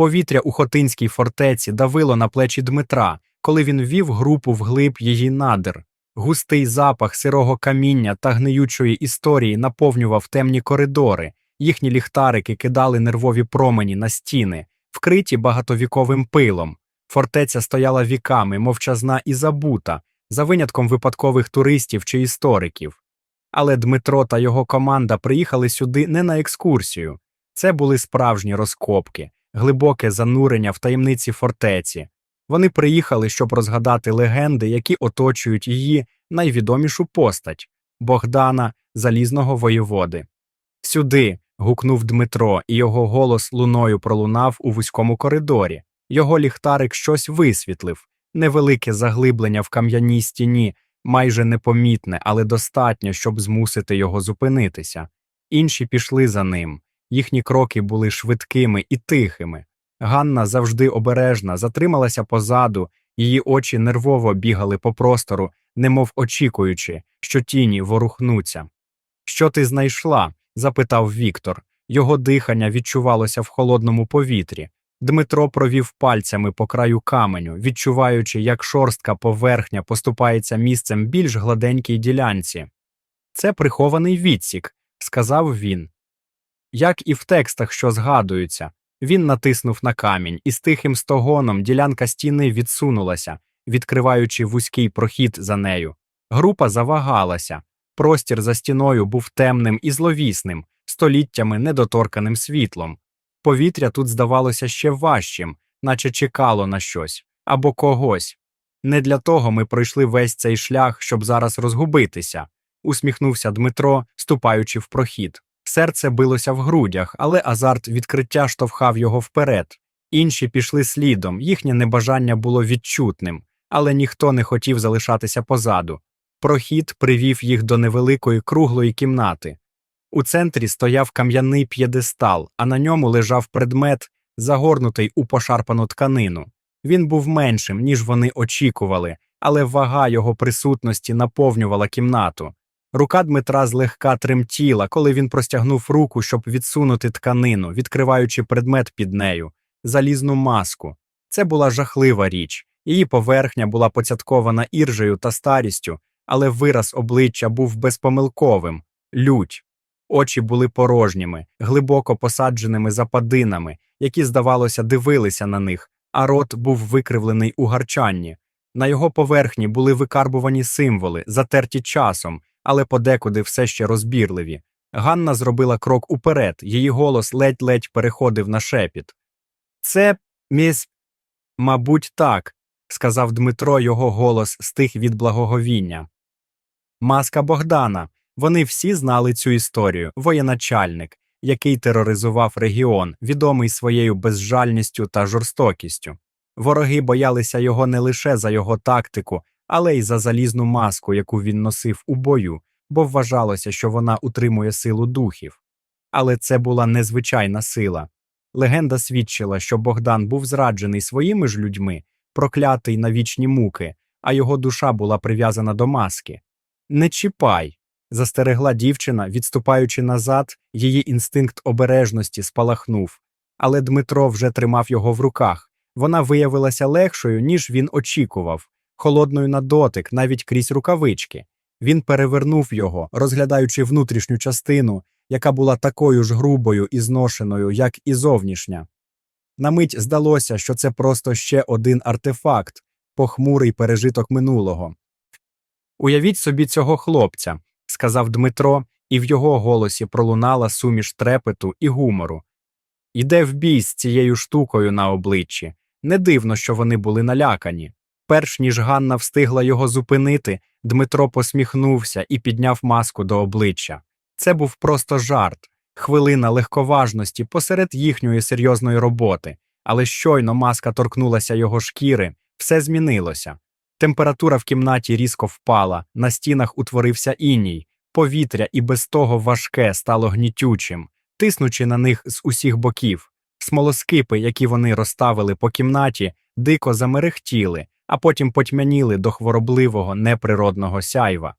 Повітря у Хотинській фортеці давило на плечі Дмитра, коли він вів групу вглиб її надр. Густий запах сирого каміння та гниючої історії наповнював темні коридори, їхні ліхтарики кидали нервові промені на стіни, вкриті багатовіковим пилом. Фортеця стояла віками, мовчазна і забута, за винятком випадкових туристів чи істориків. Але Дмитро та його команда приїхали сюди не на екскурсію. Це були справжні розкопки, глибоке занурення в таємниці фортеці. Вони приїхали, щоб розгадати легенди, які оточують її найвідомішу постать Богдана, залізного воєводи. Сюди. гукнув Дмитро, і його голос луною пролунав у вузькому коридорі. Його ліхтарик щось висвітлив, невелике заглиблення в кам'яній стіні, майже непомітне, але достатньо, щоб змусити його зупинитися. Інші пішли за ним. Їхні кроки були швидкими і тихими. Ганна завжди обережна, затрималася позаду, її очі нервово бігали по простору, немов очікуючи, що тіні ворухнуться. Що ти знайшла? запитав Віктор. Його дихання відчувалося в холодному повітрі. Дмитро провів пальцями по краю каменю, відчуваючи, як шорстка поверхня поступається місцем більш гладенькій ділянці. Це прихований відсік, сказав він. Як і в текстах, що згадуються, він натиснув на камінь, і з тихим стогоном ділянка стіни відсунулася, відкриваючи вузький прохід за нею. Група завагалася. Простір за стіною був темним і зловісним, століттями недоторканим світлом. Повітря тут здавалося ще важчим, наче чекало на щось або когось. Не для того ми пройшли весь цей шлях, щоб зараз розгубитися, усміхнувся Дмитро, ступаючи в прохід. Серце билося в грудях, але азарт відкриття штовхав його вперед. Інші пішли слідом, їхнє небажання було відчутним, але ніхто не хотів залишатися позаду. Прохід привів їх до невеликої круглої кімнати. У центрі стояв кам'яний п'єдестал, а на ньому лежав предмет, загорнутий у пошарпану тканину. Він був меншим, ніж вони очікували, але вага його присутності наповнювала кімнату. Рука Дмитра злегка тремтіла, коли він простягнув руку, щоб відсунути тканину, відкриваючи предмет під нею залізну маску. Це була жахлива річ. Її поверхня була поцяткована іржею та старістю, але вираз обличчя був безпомилковим лють. Очі були порожніми, глибоко посадженими западинами, які, здавалося, дивилися на них, а рот був викривлений у гарчанні. На його поверхні були викарбувані символи, затерті часом, але подекуди все ще розбірливі. Ганна зробила крок уперед, її голос ледь-ледь переходив на шепіт. Це міс. Мабуть, так, сказав Дмитро, його голос стих від благоговіння. Маска Богдана. Вони всі знали цю історію воєначальник, який тероризував регіон, відомий своєю безжальністю та жорстокістю. Вороги боялися його не лише за його тактику, але й за залізну маску, яку він носив у бою, бо вважалося, що вона утримує силу духів. Але це була незвичайна сила. Легенда свідчила, що Богдан був зраджений своїми ж людьми, проклятий на вічні муки, а його душа була прив'язана до маски. Не чіпай. застерегла дівчина, відступаючи назад, її інстинкт обережності спалахнув. Але Дмитро вже тримав його в руках. Вона виявилася легшою, ніж він очікував, холодною на дотик, навіть крізь рукавички. Він перевернув його, розглядаючи внутрішню частину, яка була такою ж грубою і зношеною, як і зовнішня. На мить здалося, що це просто ще один артефакт, похмурий пережиток минулого. Уявіть собі цього хлопця, сказав Дмитро, і в його голосі пролунала суміш трепету і гумору. Іде в бій з цією штукою на обличчі. Не дивно, що вони були налякані. Перш ніж Ганна встигла його зупинити, Дмитро посміхнувся і підняв маску до обличчя. Це був просто жарт, хвилина легковажності посеред їхньої серйозної роботи, але щойно маска торкнулася його шкіри, все змінилося. Температура в кімнаті різко впала, на стінах утворився іній, повітря і без того важке стало гнітючим, тиснучи на них з усіх боків. Смолоскипи, які вони розставили по кімнаті, дико замерехтіли, а потім потьмяніли до хворобливого неприродного сяйва.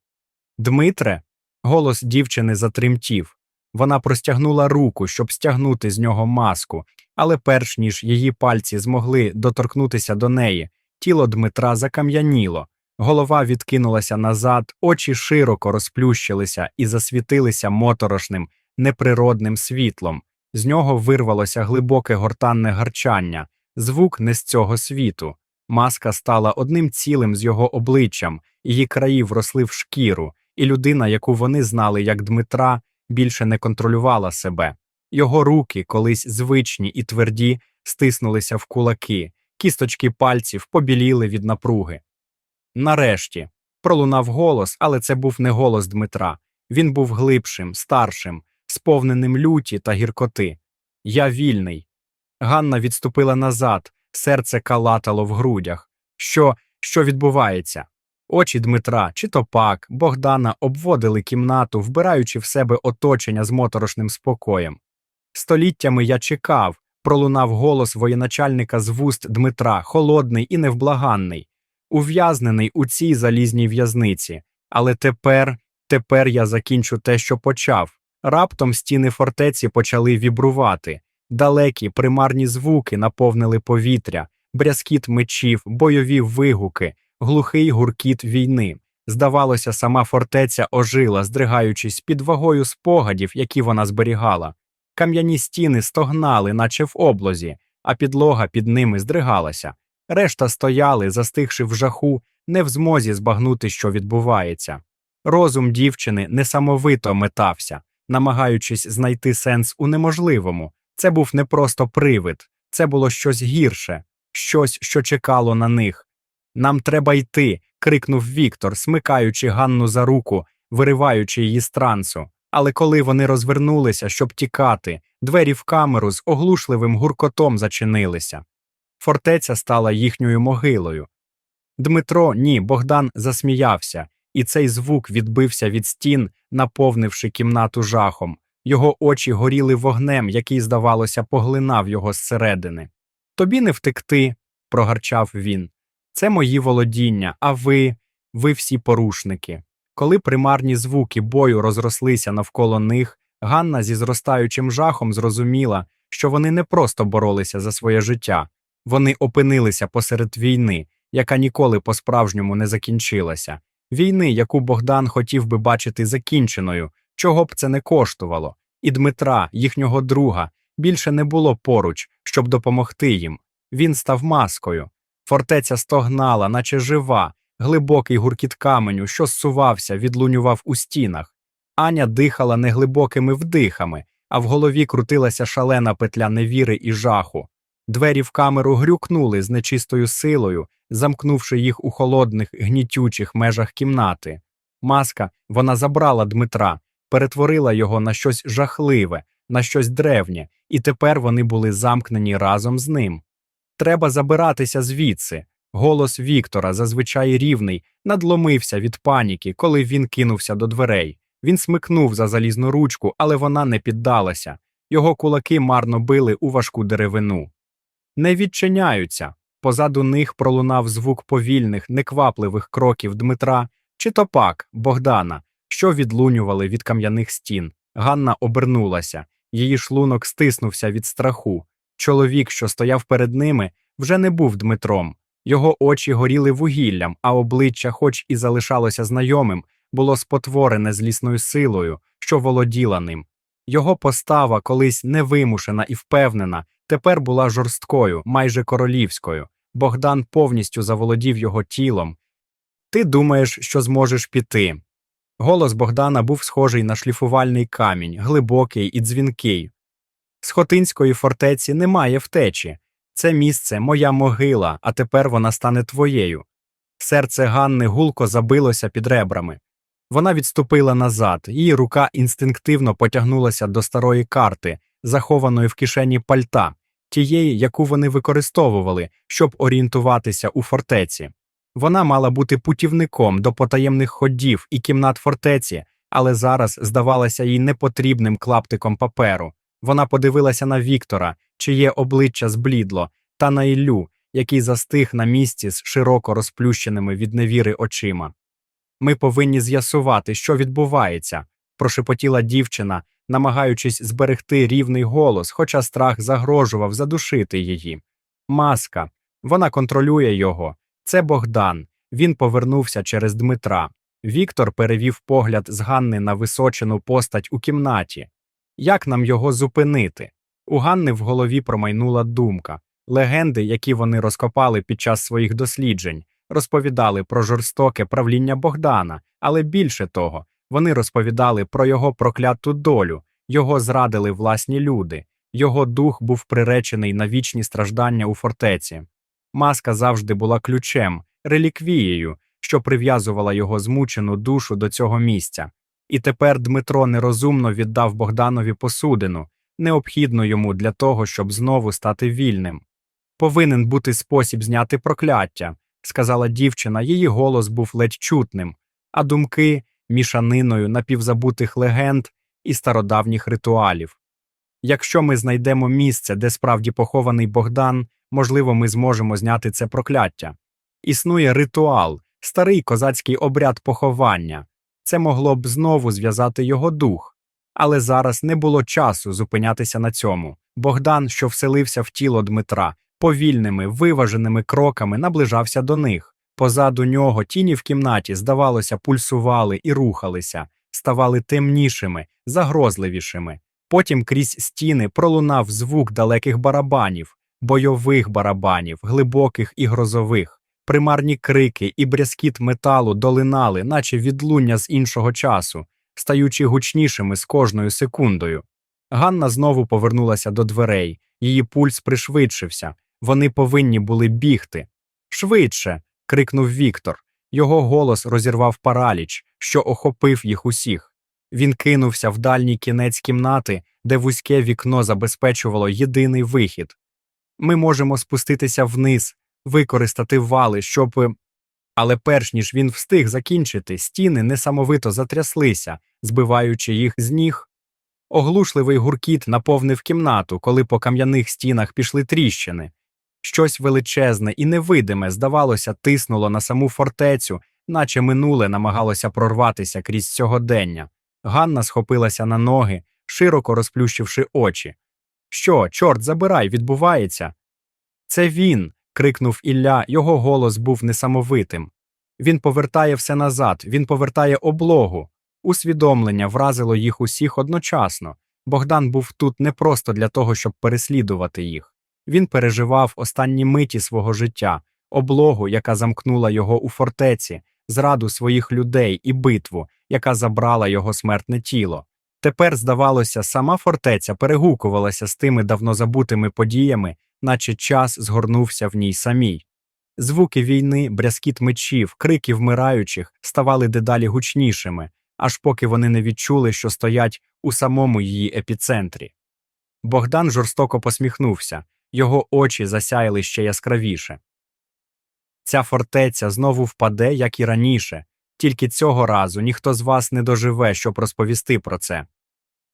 Дмитре, голос дівчини затремтів. Вона простягнула руку, щоб стягнути з нього маску, але перш ніж її пальці змогли доторкнутися до неї, тіло Дмитра закам'яніло, голова відкинулася назад, очі широко розплющилися і засвітилися моторошним, неприродним світлом. З нього вирвалося глибоке гортанне гарчання, звук не з цього світу. Маска стала одним цілим з його обличчям, її краї вросли в шкіру, і людина, яку вони знали як Дмитра, більше не контролювала себе. Його руки, колись звичні і тверді, стиснулися в кулаки, кісточки пальців побіліли від напруги. Нарешті пролунав голос, але це був не голос Дмитра. Він був глибшим, старшим, сповненим люті та гіркоти. Я вільний. Ганна відступила назад, серце калатало в грудях. Що, що відбувається? Очі Дмитра, чи то пак, Богдана обводили кімнату, вбираючи в себе оточення з моторошним спокоєм. Століттями я чекав, пролунав голос воєначальника з вуст Дмитра, холодний і невблаганний, ув'язнений у цій залізній в'язниці. Але тепер, тепер я закінчу те, що почав. Раптом стіни фортеці почали вібрувати, далекі примарні звуки наповнили повітря, брязкіт мечів, бойові вигуки, глухий гуркіт війни. Здавалося, сама фортеця ожила, здригаючись під вагою спогадів, які вона зберігала. Кам'яні стіни стогнали, наче в облозі, а підлога під ними здригалася. Решта стояли, застигши в жаху, не в змозі збагнути, що відбувається. Розум дівчини несамовито метався, намагаючись знайти сенс у неможливому. Це був не просто привид, це було щось гірше, щось, що чекало на них. Нам треба йти. крикнув Віктор, смикаючи Ганну за руку, вириваючи її з трансу. Але коли вони розвернулися, щоб тікати, двері в камеру з оглушливим гуркотом зачинилися. Фортеця стала їхньою могилою. Дмитро, ні, Богдан засміявся, і цей звук відбився від стін, наповнивши кімнату жахом. Його очі горіли вогнем, який, здавалося, поглинав його зсередини. Тобі не втекти, прогарчав він. Це мої володіння, а ви, ви всі порушники. Коли примарні звуки бою розрослися навколо них, Ганна зі зростаючим жахом зрозуміла, що вони не просто боролися за своє життя, вони опинилися посеред війни, яка ніколи по-справжньому не закінчилася, війни, яку Богдан хотів би бачити закінченою, чого б це не коштувало, і Дмитра, їхнього друга, більше не було поруч, щоб допомогти їм. Він став маскою. Фортеця стогнала, наче жива, глибокий гуркіт каменю, що зсувався, відлунював у стінах. Аня дихала неглибокими вдихами, а в голові крутилася шалена петля невіри і жаху. Двері в камеру грюкнули з нечистою силою, замкнувши їх у холодних, гнітючих межах кімнати. Маска вона забрала Дмитра, перетворила його на щось жахливе, на щось древнє, і тепер вони були замкнені разом з ним. Треба забиратися звідси. Голос Віктора, зазвичай рівний, надломився від паніки, коли він кинувся до дверей. Він смикнув за залізну ручку, але вона не піддалася. Його кулаки марно били у важку деревину. Не відчиняються. Позаду них пролунав звук повільних, неквапливих кроків Дмитра чи то пак Богдана, що відлунювали від кам'яних стін. Ганна обернулася, її шлунок стиснувся від страху. Чоловік, що стояв перед ними, вже не був Дмитром. Його очі горіли вугіллям, а обличчя, хоч і залишалося знайомим, було спотворене злісною силою, що володіла ним. Його постава, колись невимушена і впевнена, тепер була жорсткою, майже королівською. Богдан повністю заволодів його тілом. Ти думаєш, що зможеш піти. Голос Богдана був схожий на шліфувальний камінь, глибокий і дзвінкий. З Хотинської фортеці немає втечі. Це місце моя могила, а тепер вона стане твоєю. Серце Ганни гулко забилося під ребрами. Вона відступила назад, її рука інстинктивно потягнулася до старої карти, захованої в кишені пальта, тієї, яку вони використовували, щоб орієнтуватися у фортеці. Вона мала бути путівником до потаємних ходів і кімнат фортеці, але зараз здавалася їй непотрібним клаптиком паперу. Вона подивилася на Віктора, чиє обличчя зблідло, та на Іллю, який застиг на місці з широко розплющеними від невіри очима. Ми повинні з'ясувати, що відбувається, прошепотіла дівчина, намагаючись зберегти рівний голос, хоча страх загрожував задушити її. Маска. Вона контролює його. Це Богдан. Він повернувся через Дмитра. Віктор перевів погляд з Ганни на височену постать у кімнаті. Як нам його зупинити? У Ганни в голові промайнула думка. Легенди, які вони розкопали під час своїх досліджень, розповідали про жорстоке правління Богдана, але більше того, вони розповідали про його прокляту долю, його зрадили власні люди, його дух був приречений на вічні страждання у фортеці. Маска завжди була ключем, реліквією, що прив'язувала його змучену душу до цього місця. І тепер Дмитро нерозумно віддав Богданові посудину, необхідну йому для того, щоб знову стати вільним. Повинен бути спосіб зняти прокляття, сказала дівчина, її голос був ледь чутним, а думки мішаниною напівзабутих легенд і стародавніх ритуалів. Якщо ми знайдемо місце, де справді похований Богдан, можливо, ми зможемо зняти це прокляття. Існує ритуал, старий козацький обряд поховання. Це могло б знову зв'язати його дух. Але зараз не було часу зупинятися на цьому. Богдан, що вселився в тіло Дмитра, повільними, виваженими кроками наближався до них. Позаду нього тіні в кімнаті, здавалося, пульсували і рухалися, ставали темнішими, загрозливішими. Потім крізь стіни пролунав звук далеких барабанів, бойових барабанів, глибоких і грозових. Примарні крики і брязкіт металу долинали, наче відлуння з іншого часу, стаючи гучнішими з кожною секундою. Ганна знову повернулася до дверей, її пульс пришвидшився. Вони повинні були бігти. Швидше. крикнув Віктор. Його голос розірвав параліч, що охопив їх усіх. Він кинувся в дальній кінець кімнати, де вузьке вікно забезпечувало єдиний вихід. Ми можемо спуститися вниз, використати вали, щоб. Але перш ніж він встиг закінчити, стіни несамовито затряслися, збиваючи їх з ніг. Оглушливий гуркіт наповнив кімнату, коли по кам'яних стінах пішли тріщини. Щось величезне і невидиме, здавалося, тиснуло на саму фортецю, наче минуле намагалося прорватися крізь сьогодення. Ганна схопилася на ноги, широко розплющивши очі. Що, чорт, забирай, відбувається? Це він. крикнув Ілля, його голос був несамовитим. Він повертає все назад, він повертає облогу. Усвідомлення вразило їх усіх одночасно. Богдан був тут не просто для того, щоб переслідувати їх. Він переживав останні миті свого життя, облогу, яка замкнула його у фортеці, зраду своїх людей і битву, яка забрала його смертне тіло. Тепер, здавалося, сама фортеця перегукувалася з тими давно забутими подіями, наче час згорнувся в ній самій. Звуки війни, брязкіт мечів, крики вмираючих ставали дедалі гучнішими, аж поки вони не відчули, що стоять у самому її епіцентрі. Богдан жорстоко посміхнувся, його очі засяяли ще яскравіше. Ця фортеця знову впаде, як і раніше, тільки цього разу ніхто з вас не доживе, щоб розповісти про це.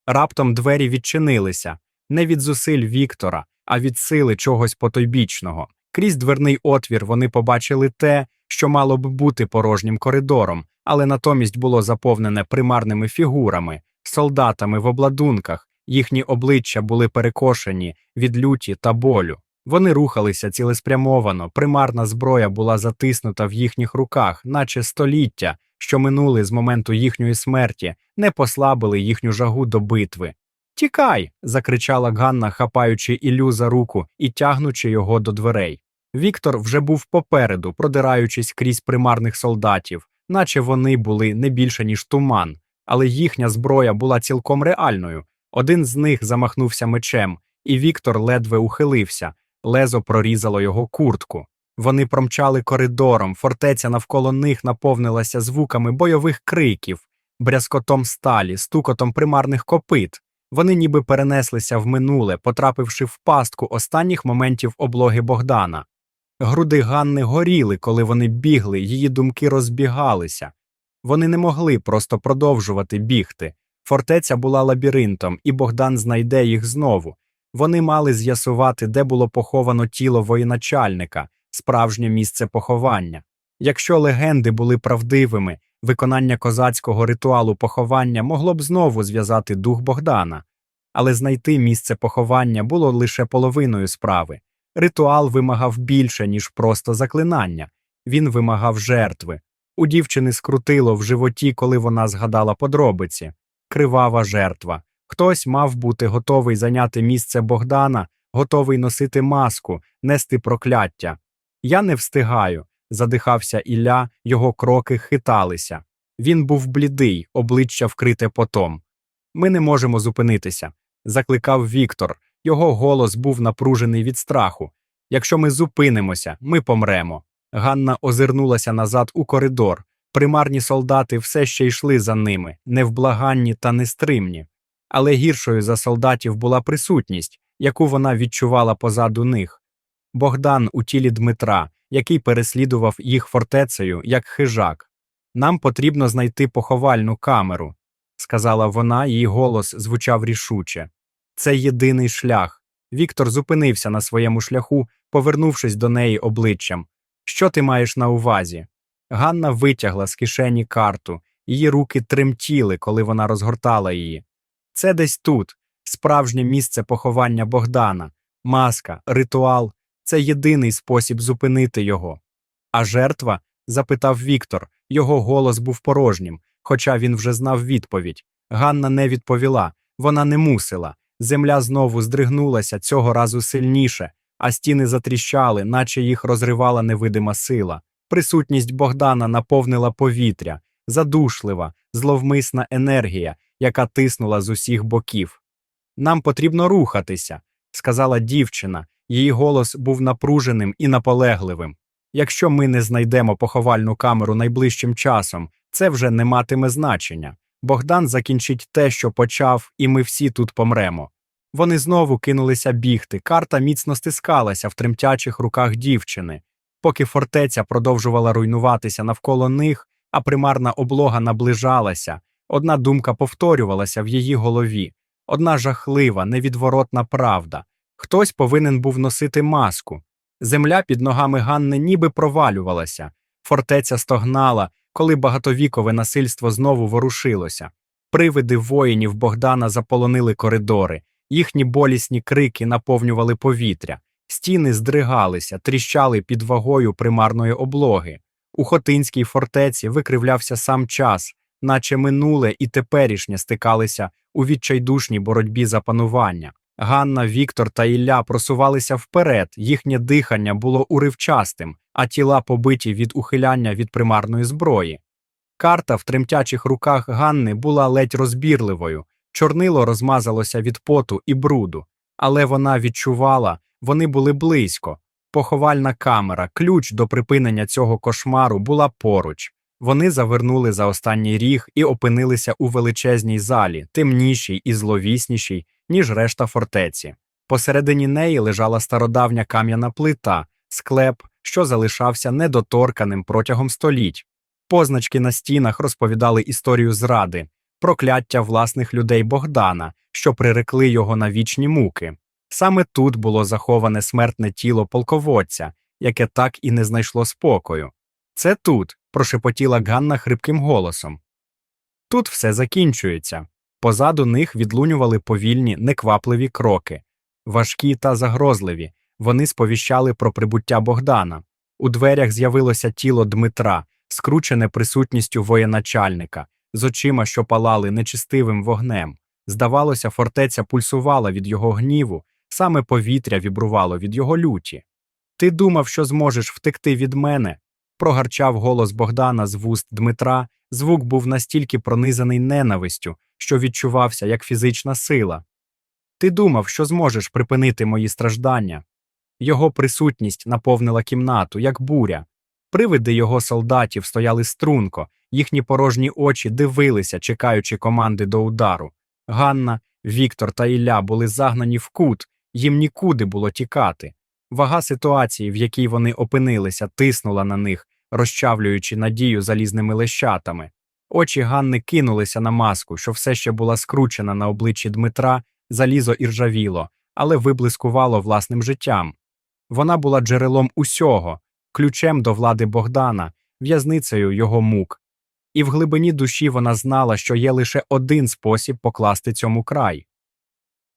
Раптом двері відчинилися не від зусиль Віктора, а від сили чогось потойбічного. Крізь дверний отвір вони побачили те, що мало б бути порожнім коридором, але натомість було заповнене примарними фігурами, солдатами в обладунках, їхні обличчя були перекошені від люті та болю. Вони рухалися цілеспрямовано, примарна зброя була затиснута в їхніх руках, наче століття, що минули з моменту їхньої смерті, не послабили їхню жагу до битви. Тікай. закричала Ганна, хапаючи Ілю за руку і тягнучи його до дверей. Віктор вже був попереду, продираючись крізь примарних солдатів, наче вони були не більше, ніж туман, але їхня зброя була цілком реальною. Один з них замахнувся мечем, і Віктор ледве ухилився, лезо прорізало його куртку. Вони промчали коридором, фортеця навколо них наповнилася звуками бойових криків, брязкотом сталі, стукотом примарних копит. Вони ніби перенеслися в минуле, потрапивши в пастку останніх моментів облоги Богдана. Груди Ганни горіли, коли вони бігли, її думки розбігалися. Вони не могли просто продовжувати бігти. Фортеця була лабіринтом, і Богдан знайде їх знову. Вони мали з'ясувати, де було поховано тіло воєначальника, справжнє місце поховання. Якщо легенди були правдивими, Виконання козацького ритуалу поховання могло б знову зв'язати дух Богдана, але знайти місце поховання було лише половиною справи. Ритуал вимагав більше, ніж просто заклинання. Він вимагав жертви. У дівчини скрутило в животі, коли вона згадала подробиці. Кривава жертва. Хтось мав бути готовий зайняти місце Богдана, готовий носити маску, нести прокляття. Я не встигаю, задихався Ілля, його кроки хиталися. Він був блідий, обличчя вкрите потом. Ми не можемо зупинитися, закликав Віктор. Його голос був напружений від страху. Якщо ми зупинимося, ми помремо. Ганна озирнулася назад у коридор. Примарні солдати все ще йшли за ними, невблаганні та нестримні. Але гіршою за солдатів була присутність, яку вона відчувала позаду них. Богдан у тілі Дмитра, який переслідував їх фортецею, як хижак. Нам потрібно знайти поховальну камеру, сказала вона, її голос звучав рішуче. Це єдиний шлях. Віктор зупинився на своєму шляху, повернувшись до неї обличчям. Що ти маєш на увазі? Ганна витягла з кишені карту, її руки тремтіли, коли вона розгортала її. Це десь тут, справжнє місце поховання Богдана, маска, ритуал це єдиний спосіб зупинити його. А жертва? запитав Віктор, його голос був порожнім, хоча він вже знав відповідь. Ганна не відповіла, вона не мусила. Земля знову здригнулася цього разу сильніше, а стіни затріщали, наче їх розривала невидима сила. Присутність Богдана наповнила повітря, задушлива, зловмисна енергія, яка тиснула з усіх боків. Нам потрібно рухатися, сказала дівчина, її голос був напруженим і наполегливим. Якщо ми не знайдемо поховальну камеру найближчим часом, це вже не матиме значення. Богдан закінчить те, що почав, і ми всі тут помремо. Вони знову кинулися бігти, карта міцно стискалася в тремтячих руках дівчини. Поки фортеця продовжувала руйнуватися навколо них, а примарна облога наближалася, одна думка повторювалася в її голові одна жахлива, невідворотна правда. Хтось повинен був носити маску. Земля під ногами Ганни ніби провалювалася, фортеця стогнала, коли багатовікове насильство знову ворушилося. Привиди воїнів Богдана заполонили коридори, їхні болісні крики наповнювали повітря, стіни здригалися, тріщали під вагою примарної облоги. У Хотинській фортеці викривлявся сам час, наче минуле і теперішнє стикалися у відчайдушній боротьбі за панування. Ганна, Віктор та Ілля просувалися вперед, їхнє дихання було уривчастим, а тіла побиті від ухиляння від примарної зброї. Карта в тремтячих руках Ганни була ледь розбірливою, чорнило розмазалося від поту і бруду, але вона відчувала, вони були близько. Поховальна камера, ключ до припинення цього кошмару була поруч. Вони завернули за останній ріг і опинилися у величезній залі, темнішій і зловіснішій, ніж решта фортеці. Посередині неї лежала стародавня кам'яна плита, склеп, що залишався недоторканим протягом століть. Позначки на стінах розповідали історію зради, прокляття власних людей Богдана, що прирекли його на вічні муки. Саме тут було заховане смертне тіло полководця, яке так і не знайшло спокою. Це тут, прошепотіла Ганна хрипким голосом. Тут все закінчується. Позаду них відлунювали повільні, неквапливі кроки, важкі та загрозливі. Вони сповіщали про прибуття Богдана. У дверях з'явилося тіло Дмитра, скручене присутністю воєначальника, з очима, що палали нечистивим вогнем. Здавалося, фортеця пульсувала від його гніву, саме повітря вібрувало від його люті. Ти думав, що зможеш втекти від мене? Прогарчав голос Богдана з вуст Дмитра. Звук був настільки пронизаний ненавистю, що відчувався як фізична сила. Ти думав, що зможеш припинити мої страждання. Його присутність наповнила кімнату, як буря. Привиди його солдатів стояли струнко, їхні порожні очі дивилися, чекаючи команди до удару. Ганна, Віктор та Ілля були загнані в кут, їм нікуди було тікати. Вага ситуації, в якій вони опинилися, тиснула на них, розчавлюючи надію залізними лещатами. Очі Ганни кинулися на маску, що все ще була скручена на обличчі Дмитра, залізо і ржавіло, але виблискувало власним життям. Вона була джерелом усього, ключем до влади Богдана, в'язницею його мук. і в глибині душі вона знала, що є лише один спосіб покласти цьому край.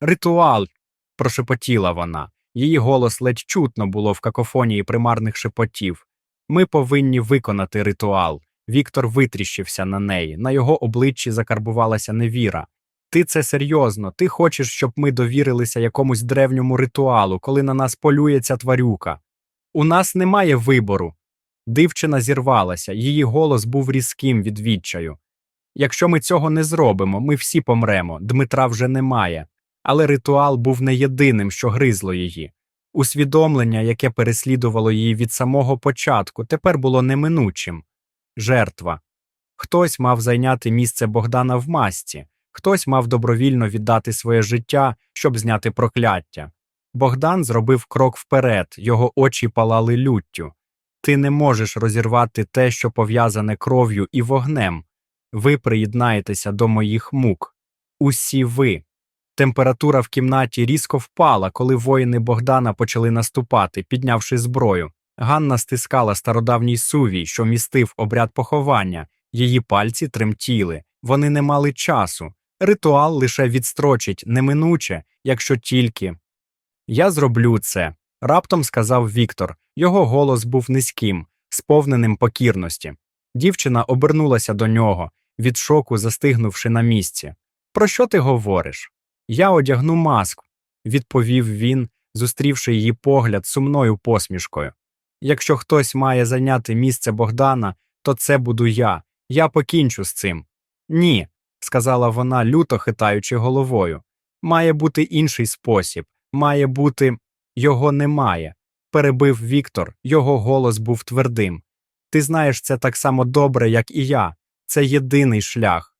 Ритуал. прошепотіла вона. Її голос ледь чутно було в какофонії примарних шепотів. Ми повинні виконати ритуал. Віктор витріщився на неї. На його обличчі закарбувалася невіра. Ти це серйозно, ти хочеш, щоб ми довірилися якомусь древньому ритуалу, коли на нас полює ця тварюка. У нас немає вибору. Дівчина зірвалася, її голос був різким від відчаю. Якщо ми цього не зробимо, ми всі помремо, Дмитра вже немає. Але ритуал був не єдиним, що гризло її. Усвідомлення, яке переслідувало її від самого початку, тепер було неминучим жертва. Хтось мав зайняти місце Богдана в масці, хтось мав добровільно віддати своє життя, щоб зняти прокляття. Богдан зробив крок вперед, його очі палали люттю. Ти не можеш розірвати те, що пов'язане кров'ю і вогнем. Ви приєднаєтеся до моїх мук. Усі ви. Температура в кімнаті різко впала, коли воїни Богдана почали наступати, піднявши зброю. Ганна стискала стародавній сувій, що містив обряд поховання, її пальці тремтіли, вони не мали часу. Ритуал лише відстрочить неминуче, якщо тільки. Я зроблю це, раптом сказав Віктор. Його голос був низьким, сповненим покірності. Дівчина обернулася до нього, від шоку застигнувши на місці. Про що ти говориш? Я одягну маску, відповів він, зустрівши її погляд сумною посмішкою. Якщо хтось має зайняти місце Богдана, то це буду я. Я покінчу з цим. Ні, сказала вона, люто хитаючи головою. Має бути інший спосіб, має бути його немає. Перебив Віктор, його голос був твердим. Ти знаєш це так само добре, як і я. Це єдиний шлях.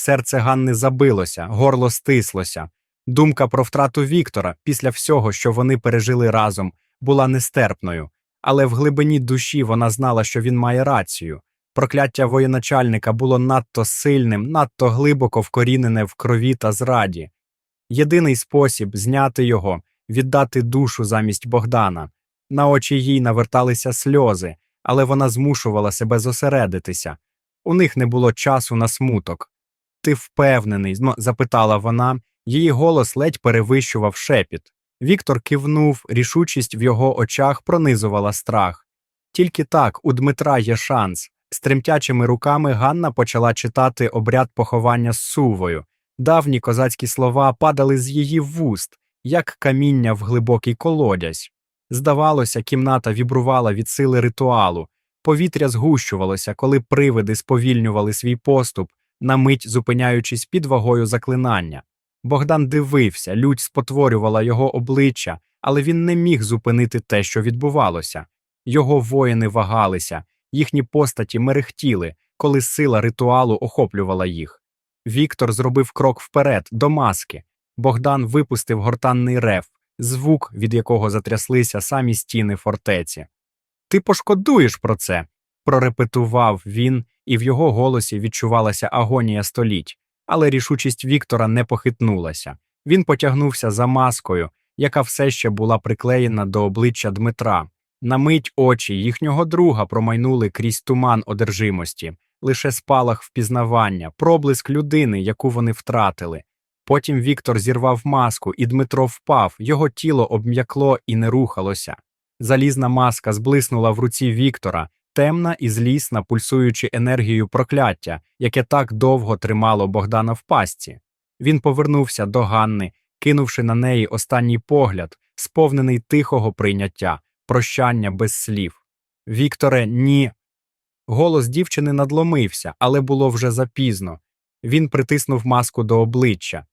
Серце Ганни забилося, горло стислося. Думка про втрату Віктора після всього, що вони пережили разом, була нестерпною, але в глибині душі вона знала, що він має рацію. Прокляття воєначальника було надто сильним, надто глибоко вкорінене в крові та зраді. Єдиний спосіб зняти його, віддати душу замість Богдана. На очі їй наверталися сльози, але вона змушувала себе зосередитися. У них не було часу на смуток. Ти впевнений? запитала вона, її голос ледь перевищував шепіт. Віктор кивнув, рішучість в його очах пронизувала страх. Тільки так у Дмитра є шанс. З тремтячими руками Ганна почала читати обряд поховання з сувою. Давні козацькі слова падали з її вуст, як каміння в глибокий колодязь. Здавалося, кімната вібрувала від сили ритуалу, повітря згущувалося, коли привиди сповільнювали свій поступ, на мить зупиняючись під вагою заклинання. Богдан дивився, лють спотворювала його обличчя, але він не міг зупинити те, що відбувалося. Його воїни вагалися, їхні постаті мерехтіли, коли сила ритуалу охоплювала їх. Віктор зробив крок вперед, до маски. Богдан випустив гортанний рев, звук, від якого затряслися самі стіни фортеці. Ти пошкодуєш про це, прорепетував він, і в його голосі відчувалася агонія століть, але рішучість Віктора не похитнулася. Він потягнувся за маскою, яка все ще була приклеєна до обличчя Дмитра. На мить очі їхнього друга промайнули крізь туман одержимості, лише спалах впізнавання, проблиск людини, яку вони втратили. Потім Віктор зірвав маску, і Дмитро впав, його тіло обм'якло і не рухалося. Залізна маска зблиснула в руці Віктора, темна і злісна, пульсуючи енергією прокляття, яке так довго тримало Богдана в пастці. Він повернувся до Ганни, кинувши на неї останній погляд, сповнений тихого прийняття, прощання без слів. Вікторе, ні. Голос дівчини надломився, але було вже запізно. Він притиснув маску до обличчя.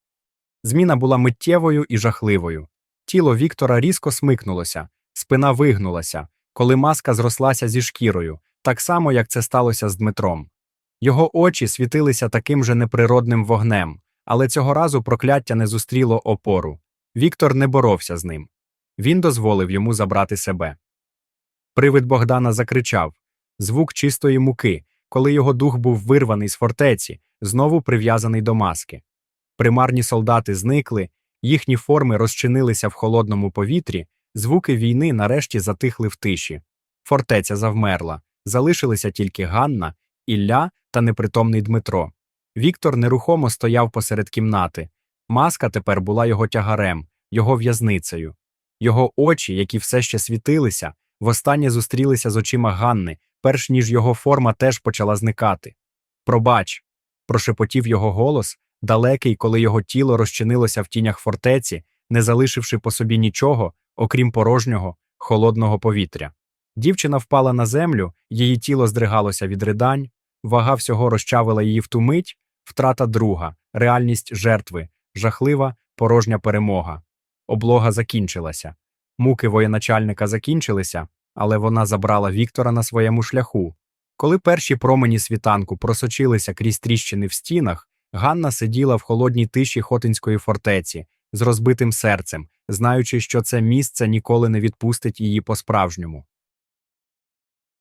Зміна була миттєвою і жахливою. Тіло Віктора різко смикнулося, спина вигнулася, коли маска зрослася зі шкірою, так само, як це сталося з Дмитром. Його очі світилися таким же неприродним вогнем, але цього разу прокляття не зустріло опору. Віктор не боровся з ним. Він дозволив йому забрати себе. Привид Богдана закричав звук чистої муки, коли його дух був вирваний з фортеці, знову прив'язаний до маски. Примарні солдати зникли, їхні форми розчинилися в холодному повітрі, звуки війни нарешті затихли в тиші. Фортеця завмерла, залишилися тільки Ганна Ілля та непритомний Дмитро. Віктор нерухомо стояв посеред кімнати. Маска тепер була його тягарем, його в'язницею. Його очі, які все ще світилися, востаннє зустрілися з очима Ганни, перш ніж його форма теж почала зникати. Пробач, прошепотів його голос, далекий, коли його тіло розчинилося в тінях фортеці, не залишивши по собі нічого, окрім порожнього, холодного повітря. Дівчина впала на землю, її тіло здригалося від ридань, вага всього розчавила її в ту мить, втрата друга, реальність жертви, жахлива, порожня перемога. Облога закінчилася. Муки воєначальника закінчилися, але вона забрала Віктора на своєму шляху. Коли перші промені світанку просочилися крізь тріщини в стінах, Ганна сиділа в холодній тиші Хотинської фортеці з розбитим серцем, знаючи, що це місце ніколи не відпустить її по-справжньому.